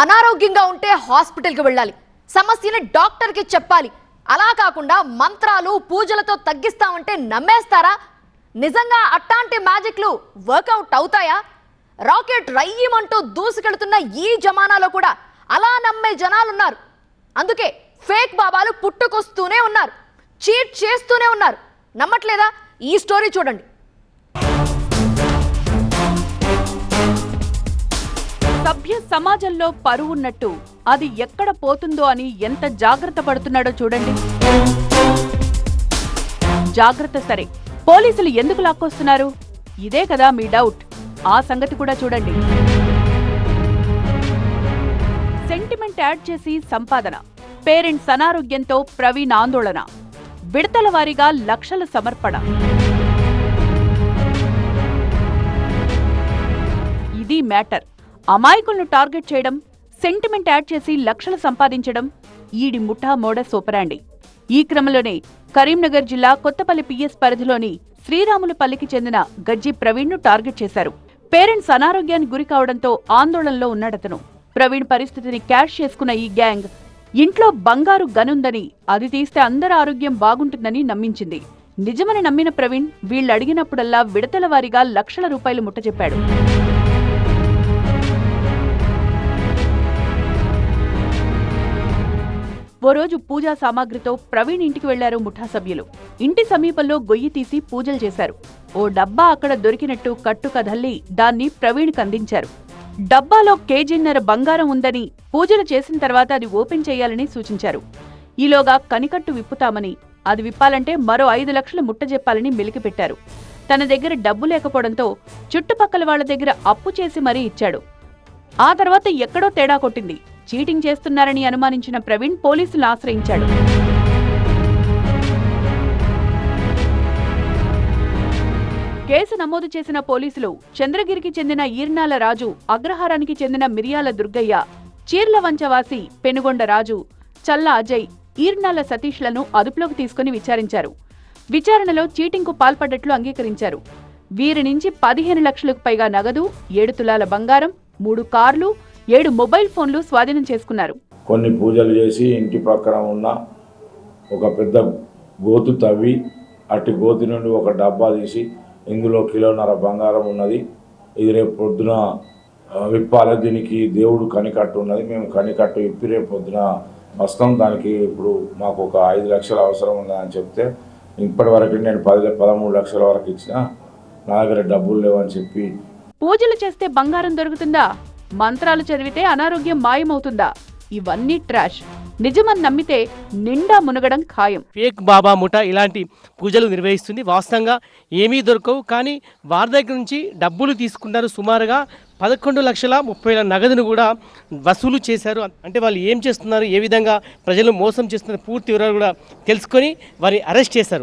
అనారోగ్యంగా ఉంటే హాస్పిటల్కి వెళ్ళాలి. సమస్యని డాక్టర్కి చెప్పాలి. అలా కాకుండా మంత్రాలు పూజలతో తగ్గిస్తామంటే నమ్మేస్తారా? నిజంగా అట్టాంటి మ్యాజిక్లు వర్కౌట్ అవుతాయా? రాకెట్ రయ్యమంటూ దూసుకెడుతున్న ఈ జమానాలో కూడా అలా నమ్మే జనాలున్నారు. అందుకే ఫేక్ బాబాలు పుట్టుకొస్తూనే ఉన్నారు. చీట్ చేస్తూనే ఉన్నారు. నమ్మట్లేదా? ఈ స్టోరీ చూడండి. సభ్య సమాజంలో పరువున్నట్టు అది ఎక్కడ పోతుందో అని ఎంత జాగ్రత్త పడుతున్నాడో చూడండి. జాగ్రత్త సరే. పోలీసులు ఎందుకు లాక్కొస్తున్నారు? ఇదే కదా మీ డౌట్. ఆ సంగతి కూడా చూడండి. సెంటిమెంట్ యాడ్ చేసి సంపాదన పేరెంట్స్ అనారోగ్యంతో ప్రవీణ్ ఆందోళన విడతల వారీగా లక్షల సమర్పణ. ఇది మ్యాటర్. అమాయకులను టార్గెట్ చేయడం సెంటిమెంట్ యాడ్ చేసి లక్షలు సంపాదించడం ఈడి ముఠా మోడస్ ఓపరాండి ఈ క్రమంలోనే కరీంనగర్ జిల్లా కొత్తపల్లి పిఎస్ పరిధిలోని శ్రీరాములపల్లికి చెందిన గజ్జి ప్రవీణ్ను టార్గెట్ చేశారు. పేరెంట్స్ అనారోగ్యానికి గురి కావడంతో ఆందోళనలో ఉన్నాడతను. ప్రవీణ్ పరిస్థితిని క్యాష్ చేసుకున్న ఈ గ్యాంగ్ ఇంట్లో బంగారు గనుందని అది తీస్తే అందరి ఆరోగ్యం బాగుంటుందని నమ్మించింది. నిజమని నమ్మిన ప్రవీణ్ వీళ్ళు అడిగినప్పుడల్లా విడతల వారీగా లక్షల రూపాయలు ముట్టజెప్పాడు ఓ రోజు పూజా సామాగ్రితో ప్రవీణ్ ఇంటికి వెళ్ళారు ముఠా సభ్యులు. ఇంటి సమీపంలో గొయ్యి తీసి పూజలు చేశారు. ఓ డబ్బా అక్కడ దొరికినట్టు కట్టు కదల్లి దాన్ని ప్రవీణ్కి అందించారు. డబ్బాలో కేజీన్నర బంగారం ఉందని పూజలు చేసిన తర్వాత అది ఓపెన్ చేయాలని సూచించారు. ఈలోగా కనికట్టు విప్పుతామని అది విప్పాలంటే మరో ఐదు లక్షలు ముట్టజెప్పాలని మెలికిపెట్టారు తన దగ్గర డబ్బు లేకపోవడంతో చుట్టుపక్కల వాళ్ళ దగ్గర అప్పు చేసి మరీ ఇచ్చాడు. ఆ తర్వాత ఎక్కడో తేడా కొట్టింది. చీటింగ్ చేస్తున్నారని అనుమానించిన ప్రవీణ్ పోలీసులు ఆశ్రయించాడు. కేసు నమోదు చేసిన పోలీసులు చంద్రగిరికి చెందిన ఈర్నాల రాజు అగ్రహారానికి చెందిన మిరియాల దుర్గయ్య చీర్ల వంచవాసి పెనుగొండ రాజు చల్ల అజయ్ ఈర్నాల సతీష్లను అదుపులోకి తీసుకుని విచారించారు. విచారణలో చీటింగ్కు పాల్పడ్డట్లు అంగీకరించారు. వీరి నుంచి పదిహేను లక్షలకు పైగా నగదు ఏడు తులాల బంగారం మూడు కార్లు ఏడు మొబైల్ ఫోన్లు స్వాధీనం చేసుకున్నారు. కొన్ని పూజలు చేసి ఇంటి ప్రక్కన ఉన్న ఒక పెద్ద గోతు తవ్వి అట్టి గోతి నుండి ఒక డబ్బా తీసి ఇందులో కిలోన్నర బంగారం ఉన్నది. ఇది రేపు పొద్దున విప్పాలి. దీనికి దేవుడు కనికట్టు ఉన్నది. మేము కనికట్టు విప్పి రేపు పొద్దున వస్తాం. దానికి ఇప్పుడు మాకు ఒక ఐదు లక్షలు అవసరం ఉన్నదని చెప్తే ఇప్పటి వరకు నేను పది పదమూడు లక్షల వరకు ఇచ్చిన నా దగ్గర డబ్బులు లేవని చెప్పి పూజలు చేస్తే బంగారం దొరుకుతుందా? మంత్రాలు చదివితే అనారోగ్యం మాయమవుతుందా? ఇవన్నీ ట్రాష్. నిజమని నమ్మితే నిండా మునగడం ఖాయం. ఫేక్ బాబా ముఠా ఇలాంటి పూజలు నిర్వహిస్తుంది. వాస్తవంగా ఏమీ దొరకవు. కానీ వారి దగ్గర నుంచి డబ్బులు తీసుకున్నారు సుమారుగా పదకొండు లక్షల ముప్పై వేల నగదును కూడా వసూలు చేశారు. అంటే వాళ్ళు ఏం చేస్తున్నారు? ఏ విధంగా ప్రజలు మోసం చేస్తున్నారు? పూర్తి వివరాలు కూడా తెలుసుకొని వారిని అరెస్ట్ చేశారు.